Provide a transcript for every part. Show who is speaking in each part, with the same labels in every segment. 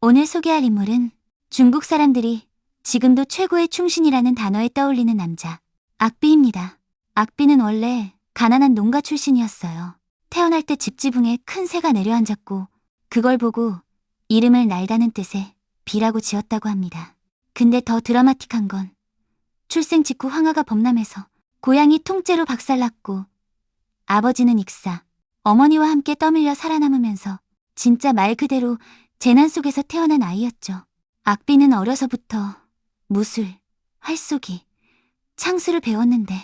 Speaker 1: 오늘 소개할 인물은 중국 사람들이 지금도 최고의 충신이라는 단어에 떠올리는 남자, 악비입니다. 악비는 원래 가난한 농가 출신이었어요. 태어날 때 집 지붕에 큰 새가 내려앉았고 그걸 보고 이름을 날다는 뜻의 비라고 지었다고 합니다. 근데 더 드라마틱한 건 출생 직후 황하가 범람해서 고향이 통째로 박살났고 아버지는 익사, 어머니와 함께 떠밀려 살아남으면서 진짜 말 그대로 재난 속에서 태어난 아이였죠. 악비는 어려서부터 무술, 활쏘기, 창수를 배웠는데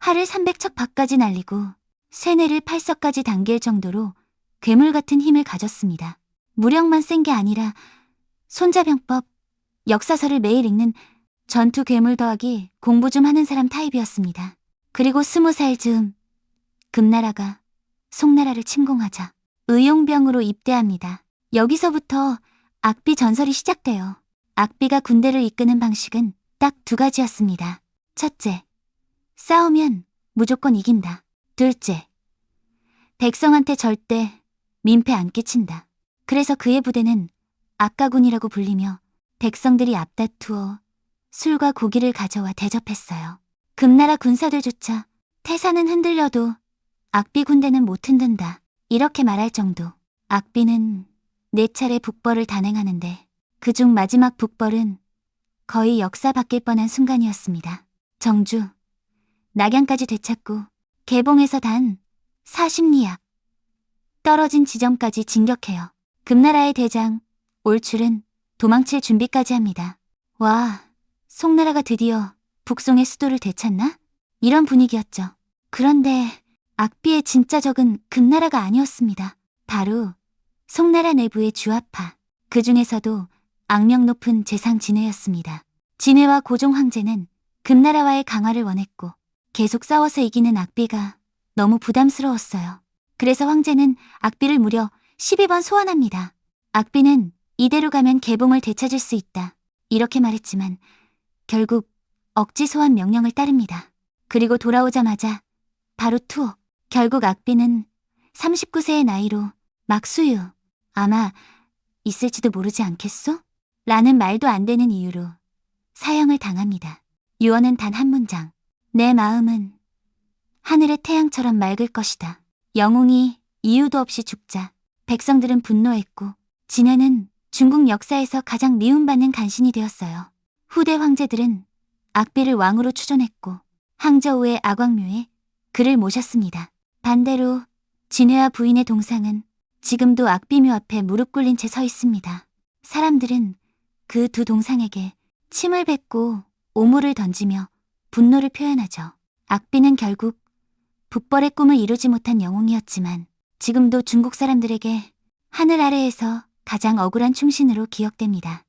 Speaker 1: 활을 300척 밖까지 날리고 쇠뇌를 팔석까지 당길 정도로 괴물 같은 힘을 가졌습니다. 무력만 센 게 아니라 손자병법, 역사서를 매일 읽는 전투 괴물 더하기 공부 좀 하는 사람 타입이었습니다. 그리고 스무 살 즈음 금나라가 송나라를 침공하자 의용병으로 입대합니다. 여기서부터 악비 전설이 시작돼요. 악비가 군대를 이끄는 방식은 딱 두 가지였습니다. 첫째, 싸우면 무조건 이긴다. 둘째, 백성한테 절대 민폐 안 끼친다. 그래서 그의 부대는 악가군이라고 불리며 백성들이 앞다투어 술과 고기를 가져와 대접했어요. 금나라 군사들조차 태산은 흔들려도 악비 군대는 못 흔든다. 이렇게 말할 정도. 악비는 네 차례 북벌을 단행하는데 그중 마지막 북벌은 거의 역사 바뀔 뻔한 순간이었습니다. 정주, 낙양까지 되찾고 개봉에서 단 40리약 떨어진 지점까지 진격해요. 금나라의 대장 올출은 도망칠 준비까지 합니다. 와, 송나라가 드디어 북송의 수도를 되찾나? 이런 분위기였죠. 그런데 악비의 진짜 적은 금나라가 아니었습니다. 바로 송나라 내부의 주화파, 그 중에서도 악명 높은 재상 진해였습니다. 진해와 고종 황제는 금나라와의 강화를 원했고 계속 싸워서 이기는 악비가 너무 부담스러웠어요. 그래서 황제는 악비를 무려 12번 소환합니다. 악비는 이대로 가면 개봉을 되찾을 수 있다. 이렇게 말했지만 결국 억지 소환 명령을 따릅니다. 그리고 돌아오자마자 바로 투어. 결국 악비는 39세의 나이로 막수유. 아마 있을지도 모르지 않겠소? 라는 말도 안 되는 이유로 사형을 당합니다. 유언은 단 한 문장. 내 마음은 하늘의 태양처럼 맑을 것이다. 영웅이 이유도 없이 죽자 백성들은 분노했고 진해는 중국 역사에서 가장 미움받는 간신이 되었어요. 후대 황제들은 악비를 왕으로 추존했고 항저우의 악왕묘에 그를 모셨습니다. 반대로 진해와 부인의 동상은 지금도 악비묘 앞에 무릎 꿇린 채 서 있습니다. 사람들은 그 두 동상에게 침을 뱉고 오물을 던지며 분노를 표현하죠. 악비는 결국 북벌의 꿈을 이루지 못한 영웅이었지만 지금도 중국 사람들에게 하늘 아래에서 가장 억울한 충신으로 기억됩니다.